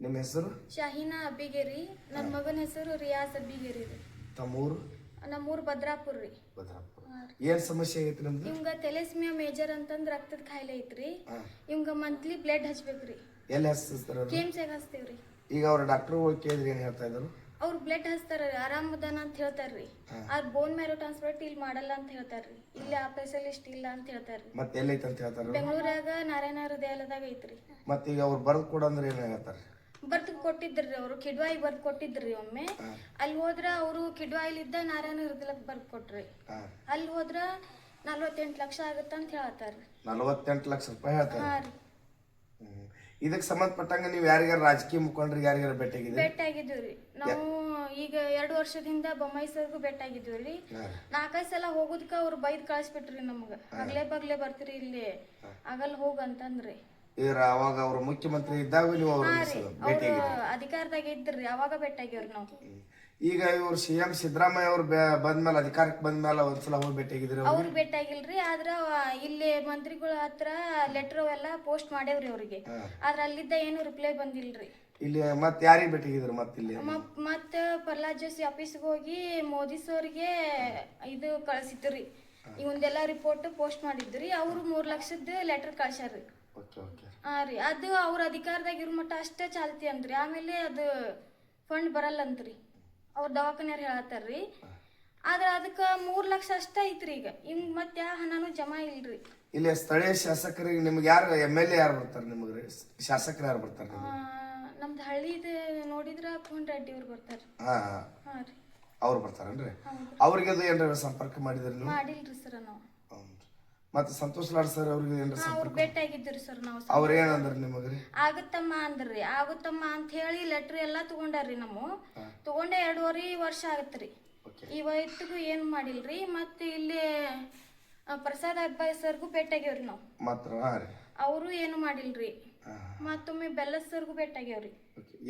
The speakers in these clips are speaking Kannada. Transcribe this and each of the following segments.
ನಿಮ್ಮ ಹೆಸರು? ಶಾಹಿನಾ ಅಬ್ಬಿಗೇರಿ. ನನ್ನ ಮಗನ ಹೆಸರು ರಿಯಾಸ್ ಅಬ್ಬಿಗೇರಿ ರೀ. ತಮ್ಮೂರು? ನಮ್ಮೂರು ಭದ್ರಾಪುರ ರೀ. ಭದ್ರಾಪುರ. ಏನ್ ಸಮಸ್ಯೆ ಆಗೈತಿ ನಿಮ್ದು? ಇವಂಗ ತೆಲೆಸ್ಮಿಯಾ ಮೇಜರ್ ಅಂತಂದ್ ರಕ್ತದ ಕಾಯಿಲೆ ಐತ್ರಿ. ಹಾ. ಇವಂಗ ಮಂತ್ಲಿ ಬ್ಲಡ್ ಹಚ್ಬೇಕ್ರಿ ಎಲ್ಲಿ ಹಚ್ತಿಸ್ತಾರ ಅದು? ಕೇಮ್ಸಾಗ ಹಚ್ತೇವ್ರಿ ಈಗ ಅವ್ರ ಡಾಕ್ಟರ್ ಕೇಳಿದ್ರಿ ಏನು ಹೇಳ್ತಾ ಇದ್ರು? ಅವ್ರು ಬ್ಲಡ್ ಹಚ್ತಾರ ಆರಾಮದಾನ ಅಂತ ಹೇಳ್ತಾರ್ರಿ ಆರ್ ಬೋನ್ ಮ್ಯಾರೋ ಟ್ರಾನ್ಸ್ಫರ್ ಇಲ್ಲಿ ಮಾಡಲ್ಲ ಅಂತ ಹೇಳ್ತಾರ್ರಿ ಇಲ್ಲಿ ಆ ಸ್ಪೆಷಲಿಸ್ಟ್ ಇಲ್ಲ ಅಂತ ಹೇಳ್ತಾರ್ರಿ ಮತ್ತೆ ಎಲ್ಲೈತೆ ಅಂತ ಹೇಳ್ತಾರ ಬೆಂಗಳೂರಾಗ ನಾರಾಯಣ ಹೃದಯಾಲಯದಾಗ ಐತ್ರಿ. ಮತ್ತೆ ಈಗ ಅವ್ರು ಬರ್ದ್ ಕೊಡು ಅಂದ್ರೆ ಏನ್ ಹೇಳ್ತಾರ? ಬರ್ದು ಕೊಟ್ಟಿದ್ರಿ ಅವರು ಕಿಡ್ವಾಯಿ ಬರ್ದು ಕೊಟ್ಟಿದ್ರಿ ಒಮ್ಮೆ. ಅಲ್ಲಿ ಹೋದ್ರ ಅವರು ಕಿಡ್ವಾಯಿಲಿದ್ದ ನಾರಾಯಣ ಹೃದಯಕ್ಕೆ ಬರ್ದು ಕೊಟ್ರಿ. ಅಲ್ಲಿ ಹೋದ್ರ ನಲ್ವತ್ತೆಂಟು ಲಕ್ಷ ಆಗುತ್ತೆ ಅಂತ ಹೇಳತ್ತಾರ ನಲವತ್ತೆಂಟು ಲಕ್ಷ ರೂಪಾಯಿ ಹೇಳ್ತಾರೆ? ಹಾ ರೀ. ಹ್ಮ್. ಇದಕ್ ಸಂಬಂಧಪಟ್ಟಂಗ ನೀವು ಯಾರಿಗಾರ ರಾಜಕೀಯ ಮುಖಂಡರಿಗೆ ಯಾರಿಗಾರ ಬೆಟ್ ಆಗಿದ್ವಿ ನಾವು ಈಗ ಎರಡು ವರ್ಷದಿಂದ ಬೊಮ್ಮಾಯಿ ಸರ್ಗೂ ಬೆಟ್ ಆಗಿದ್ವಿ ರೀ ಹಾ. ನಾಲ್ಕೈದು ಸಲ ಹೋಗೋದಕ್ಕ ಅವ್ರು ಬೈದ್ ಕಳಿಸ್ಬಿಟ್ರಿ ನಮ್ಗ. ಹಗಲೇ ಬಗ್ಲೇ ಬರ್ತೀರಿ ಇಲ್ಲಿ. ಆಗಲ್ ಹೋಗ್ ಈಗ ಅವಾಗ ಅವ್ರ ಮುಖ್ಯಮಂತ್ರಿ ಇದ್ದಾಗ ನೀವು ಅವ್ರ ಭೇಟಿ ಅಧಿಕಾರದಾಗ ಇದ್ರಿ ಅವಾಗ ಬೆಟ್ ಆಗ್ಯಾವ್ರಿ ನಾವು. ಈಗ ಇವ್ರು ಸಿ ಎಂ ಸಿದ್ದರಾಮಯ್ಯ ಅವ್ರು ಬಂದ್ಮೇಲೆ ಅಧಿಕಾರಕ್ಕೆ ಬಂದ್ಮೇಲೆ ಒಂದ್ಸಲ ಹೋಗಿ ಭೇಟಿಯಾಗಿದ್ರಿ ಅವ್ರು? ಅವ್ರು ಭೇಟಿ ಆಗಿಲ್ರಿ ಆದ್ರ ಇಲ್ಲಿ ಮಂತ್ರಿಗಳ ಹತ್ರ ಲೆಟರ್ ಎಲ್ಲ ಪೋಸ್ಟ್ ಮಾಡೇವ್ರಿ ಅವ್ರಿಗೆ. ಆದ್ರ ಅಲ್ಲಿದ್ದ ಏನು ರಿಪ್ಲೈ ಬಂದಿಲ್ರಿ. ಇಲ್ಲಿ ಮತ್ತೆ ಯಾರಿಗೆ ಭೇಟಿಯಾಗಿದ್ರು ಮತ್ತೆ ಇಲ್ಲಿ? ಮತ್ ಮತ್ತ ಪ್ರಹ್ಲಾದ್ ಜೋಶಿ ಆಫೀಸ್ಗೆ ಹೋಗಿ ಮೋದಿ ಸರ್ಗೆ ಇದು ಕಳ್ಸಿದ್ರಿ ಇವಂದೆಲ್ಲ ರಿಪೋರ್ಟ್ ಪೋಸ್ಟ್ ಮಾಡಿದ್ರಿ ಅವ್ರು ಮೂರ್ ಲಕ್ಷದ ಲೆಟರ್ ಕಳ್ಸ್ಯಾರ್ರಿ. ಹಾ ರೀ ಅದು ಅವ್ರ ಅಧಿಕಾರದಾಗ ಇರೋ ಮಟ್ಟ ಅಷ್ಟೇ ಚಾಲ್ತಿ ಅಂತ್ರಿ ಆಮೇಲೆ ಅದು ಫಂಡ್ ಬರಲ್ಲಂತ್ರಿ ಅವ್ರ ದವಾಖಾನೆಯವ್ರು ಹೇಳತ್ತಾರ್ರಿ ಆದ್ರೆ ಅದಕ್ಕೆ ಮೂರ್ ಲಕ್ಷ ಅಷ್ಟ ಐತ್ರಿ ಈಗ. ಹಿಂಗ್ ಮತ್ತೆ ಯಾವ ಹಣನೂ ಜಮಾ ಇಲ್ರಿ. ಇಲ್ಲಿ ಸ್ಥಳೀಯ ಶಾಸಕರಿಗೆ ನಿಮ್ಗೆ ಯಾರು ಎಂ ಎಲ್ ಎ ಯಾರು ಬರ್ತಾರೆ ನಿಮಗೆ ಶಾಸಕರು ಯಾರು ಬರ್ತಾರೆ ಆ, ನಿಮ್ಗೆ ನಮ್ದು ಹಳ್ಳಿದ ನೋಡಿದ್ರ ಪೂನ್ ರೆಡ್ಡಿ ಅವ್ರು ಬರ್ತಾರೆ. ಹಾ ಹಾ. ರೀ. ಅವ್ರು ಬರ್ತಾರೇನ್ರಿ? ಅವ್ರಿಗೆ ಅದು ಏನಾರ ಸಂಪರ್ಕ ಮಾಡಿದ್ರಿ ನೀವು? ಮಾಡಿಲ್ರಿ ಸರ್ ನಾವು. ಮತ್ತೆ ಸಂತೋಷ್ ಲಾಡ್ ಸರ್ ಅವ್ರಿಗೆ ಏನ್ ಅವ್ರು ಸಂಪರ್ಕ? ಭೇಟಿ ಸರ್ ನಾವು ಅವ್ರ ಏನಂದ್ರ ನಿಮಗ್ರಿ? ಆಗುತ್ತಮ್ಮ ಅಂದ್ರಿ ಆಗುತ್ತಮ್ಮ ಅಂತ ಹೇಳಿ ಲೆಟ್ರ್ ಎಲ್ಲ ತಗೊಂಡಾರ್ರಿ ನಮ್ಮ. ತಗೊಂಡೆ ಎರಡೂವರೆ ವರ್ಷ ಆಗತ್ರಿ. ಈ ಇವತ್ತಿಗೂ ಏನು ಮಾಡಿಲ್ರಿ ಮತ್ತೆ ಇಲ್ಲಿ ಆ, ಪ್ರಸಾದ್ ಅಬ್ಬಾಯಿ ಸರ್ಗೂ ಭೇಟಿಯಾಗ್ಯವ್ರಿ ನಾವು. ಮಾತ್ರ ಹಾಂ ರೀ. ಅವರು ಏನು ಮಾಡಿಲ್ರಿ ಹಾಂ. ಮತ್ತೊಮ್ಮೆ ಬೆಲ್ಲ ಸರ್ಗೂ ಭೇಟಿಯಾಗ್ಯವ್ರಿ.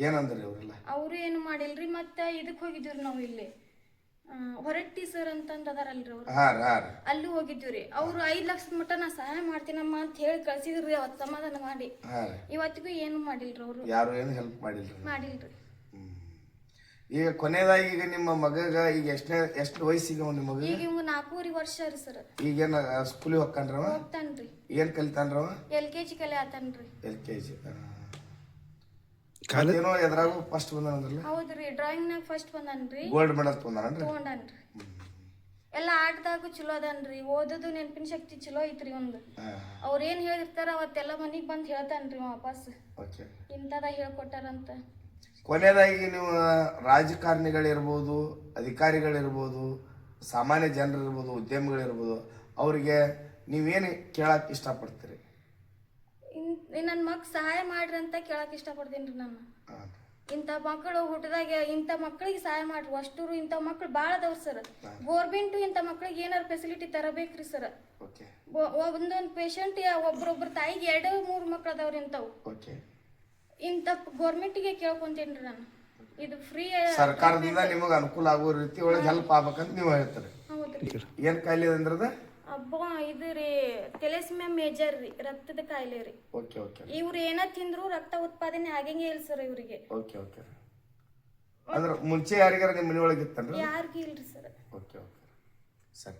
ಏನಂದ್ರಿ ಅವರೆಲ್ಲ? ಅವರು ಏನು ಮಾಡಿಲ್ರಿ ಮತ್ತೆ ಇದಕ್ಕೆ ಹೋಗಿದ್ವಿ ನಾವು ಇಲ್ಲಿ. ಹೊರಟ್ಟಿ ಸರ್ ಅಂತಂದ್ ಅದಾರಲ್ರಿ ಅವ್ರು. ಹಾಂ ರೀ ಹಾಂ ರೀ ಅಲ್ಲಿ ಹೋಗಿದ್ವಿ ರೀ ಅವ್ರು ಐದ್ ಲಕ್ಷದ ಮಟ್ಟ ನಾ ಸಹಾಯ ಮಾಡ್ತೀನಮ್ಮ ಅಂತ ಹೇಳಿ ಕಳ್ಸಿದ್ರಿ ಅವತ್ತು ಸಮಾಧಾನ ಮಾಡಿ. ಹಾಂ ರೀ ಇವತ್ತಿಗೂ ಏನು ಮಾಡಿಲ್ರಿ ಅವರು? ಯಾರು ಏನು ಹೆಲ್ಪ್ ಮಾಡಿಲ್ರಿ? ಮಾಡಿಲ್ರಿ. ಈಗ ಕೊನೆಯದಾಗಿ ಈಗ ನಿಮ್ಮ ಮಗಗ ಈಗ ಎಷ್ಟನೇ ಎಷ್ಟು ವಯಸ್ಸಿಗೆ ನಿಮ್ಮ ಮಗ ಈಗ ಇವಂಗ ನಾಲ್ಕೂವರೆ ವರ್ಷ ರೀ ಸರ್. ಈಗೇನು ಸ್ಕೂಲಿಗೆ ಹೋಗ್ತಾನ್ರವ? ಹೋಗ್ತಾನ್ರಿ. ಏನು ಕಲಿತಾನ್ರವ? ಎಲ್ ಕೆ ಜಿ ಕಲೆ ಆತನ್ರಿ. ಎಲ್ ಕೆ ಜಿ ಏನೋ ಎದ್ರಾಗೂ ಫಸ್ಟ್ ಬಂದಾನಂದ್ರಲ್ಲ? ಹೌದ್ರಿ ಡ್ರಾಯಿಂಗ್ನಾಗ ಫಸ್ಟ್ ಬಂದನ್ರಿ. ಗೋಲ್ಡ್ ಮೆಡಲ್ ತೊಗೊಂಡಾನನ್ರಿ ತಗೊಂಡನ್ರಿ. ಎಲ್ಲ ಆಟದಾಗು ಚಲೋ ಅದನ್ರಿ ಓದೋದು ನೆನಪಿನ ಶಕ್ತಿ ಚಲೋ ಐತ್ರಿ ಒಂದು ಅವ್ರ ಏನ್ ಹೇಳಿರ್ತಾರ ಅವತ್ತೆಲ್ಲ ಮನಿಗ್ ಬಂದ್ ಹೇಳ್ತಾನ್ರಿ ವಾಪಸ್. ಓಕೆ. ಇಂಥದ ಹೇಳ್ಕೊಟ್ಟಾರಂತ. ಕೊನೆಯದಾಗಿ ನೀವು ರಾಜಕಾರಣಿಗಳಿರ್ಬೋದು ಅಧಿಕಾರಿಗಳಿರ್ಬೋದು ಸಾಮಾನ್ಯ ಜನರಿರ್ಬೋದು ಉದ್ಯಮಿಗಳಿರ್ಬೋದು ಅವರಿಗೆ ನೀವೇನು ಕೇಳಕ್ಕೆ ಇಷ್ಟಪಡ್ತೀರಿ? ನನ್ನ ಮಕ್ಕ ಸಹಾಯ ಮಾಡ್ರಿ ಅಂತ ಕೇಳಕ್ ಇಷ್ಟಪಡ್ತೀನಿ ನಾನು. ಹಾಂ ಇಂಥ ಮಕ್ಕಳು ಹುಟ್ಟದಾಗ ಇಂಥ ಮಕ್ಕಳಿಗೆ ಸಹಾಯ ಮಾಡ್ರಿ. ಅಷ್ಟೂರು ಇಂಥ ಮಕ್ಳು ಭಾಳ ಅದಾವ ಸರ್. ಗೋರ್ಮೆಂಟು ಇಂಥ ಮಕ್ಳಿಗೆ ಏನಾರು ಫೆಸಿಲಿಟಿ ತರಬೇಕ್ರಿ ಸರ್. ಓಕೆ. ಒಂದೊಂದು ಪೇಷಂಟ್ ಒಬ್ರೊಬ್ರ ತಾಯಿಗೆ ಎರಡು ಮೂರು ಮಕ್ಳು ಅದಾವ್ರಿ ಇಂಥವು. ಓಕೆ. ಇಂಥ ಗೋರ್ಮೆಂಟಿಗೆ ರೀ ನಾನು. ಇದು ಫ್ರೀ ಸರ್ಕಾರದಿಂದ ನಿಮಗೆ ಅನುಕೂಲ ಆಗೋ ರೀತಿ ಒಳಗೆ ಹೆಲ್ಪ್ ಆಗ್ಬೇಕಂತ ನೀವು ಹೇಳ್ತೀರಿ. ಹೌದ್ರಿ. ಏನು ಕಾಯಿಲೆ ಅಂದ್ರದ? ಅಬ್ಬ ಇದು ರೀ ತೆಲೆಸ್ಮಿಯಾ ಮೇಜರ್ ರೀ ರಕ್ತದ ಕಾಯಿಲೆ ರೀ. ಓಕೆ ಓಕೆ ಇವ್ರು ಏನ ತಿಂದ್ರು ರಕ್ತ ಉತ್ಪಾದನೆ ಆಗಂಗೆ ಇಲ್ಲ ಸರ್ ಇವರಿಗೆ. ಓಕೆ ಓಕೆ ಅಂದ್ರೆ ಮುಂಚೆ ಯಾರಿಗಾರ ನಿಮ್ಮ ಮನೆಯೊಳಗೆ ಇತ್ತನ್ರಿ? ಯಾರಿಗೂ ಇಲ್ರಿ ಸರ್ ಓಕೆ ಓಕೆ ಸರಿ.